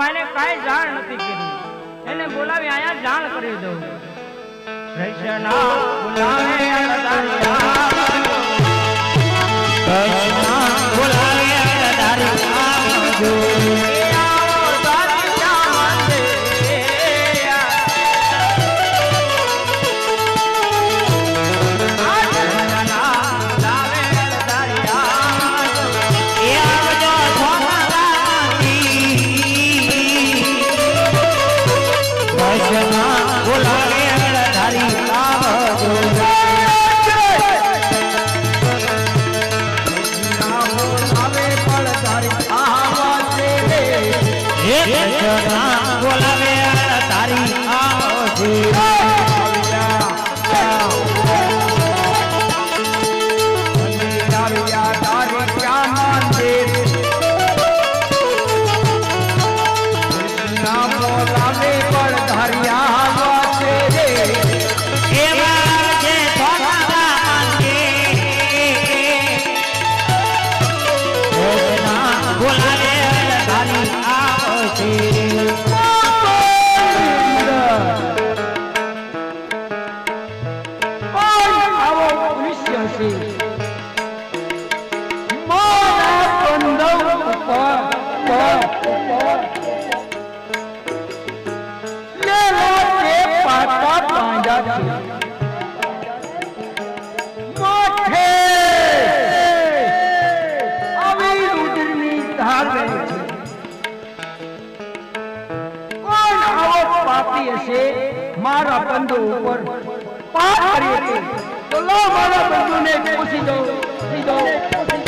ભાઈને કાંઈ જાણ નથી કીધી. એને બોલાવી અહીંયા જાણ કરી દઉં. કૃષ્ણા બોલાવે કૃષ્ણા મારા બંધુ ઉપર પાર કરીએ તો લો મારા બંધુને પૂછી દો. પૂછી દો.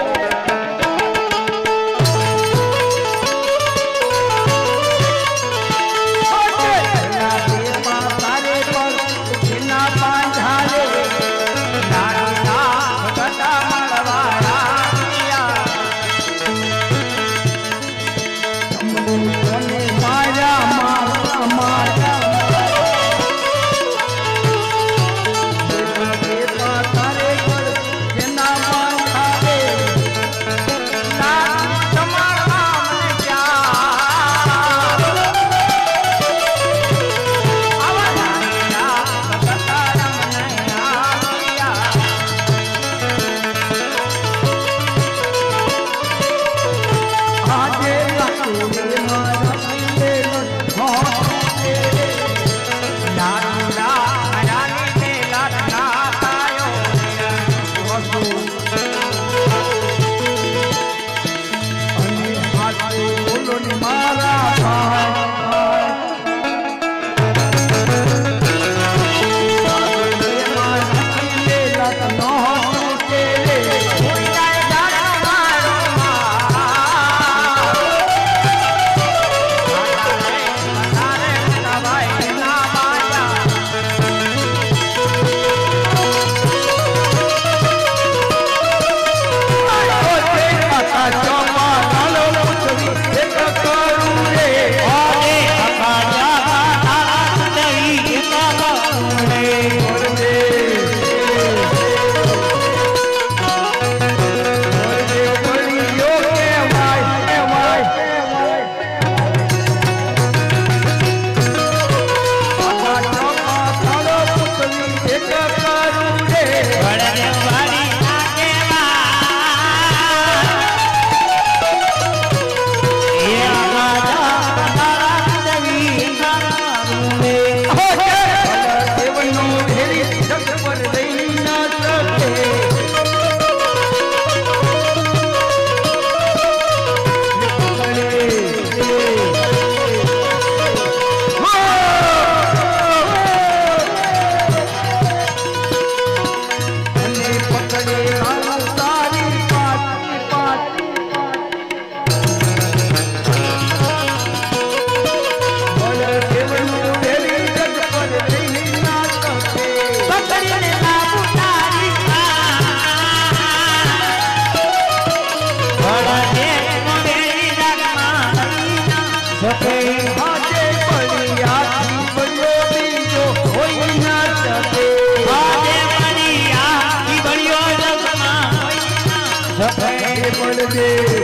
Deus.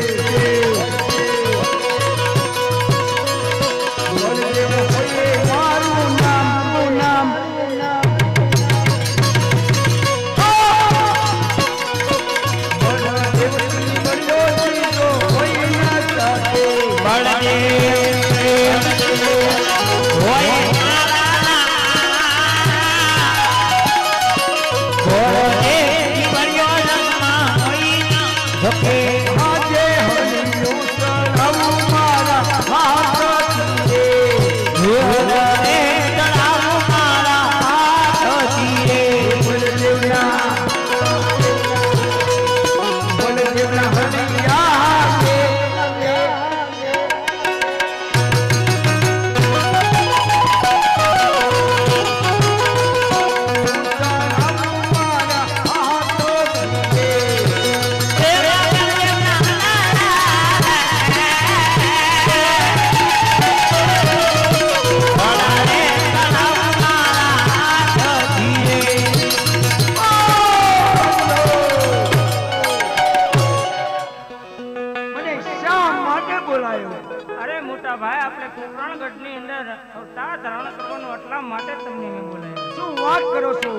માટે બોલાયો. અરે મોટા ભાઈ આપણે કુકરણગઢની અંદર અવતાર ધારણ કરવાનું એટલા માટે તમને મેં બોલાયો શું વાત કરો છો?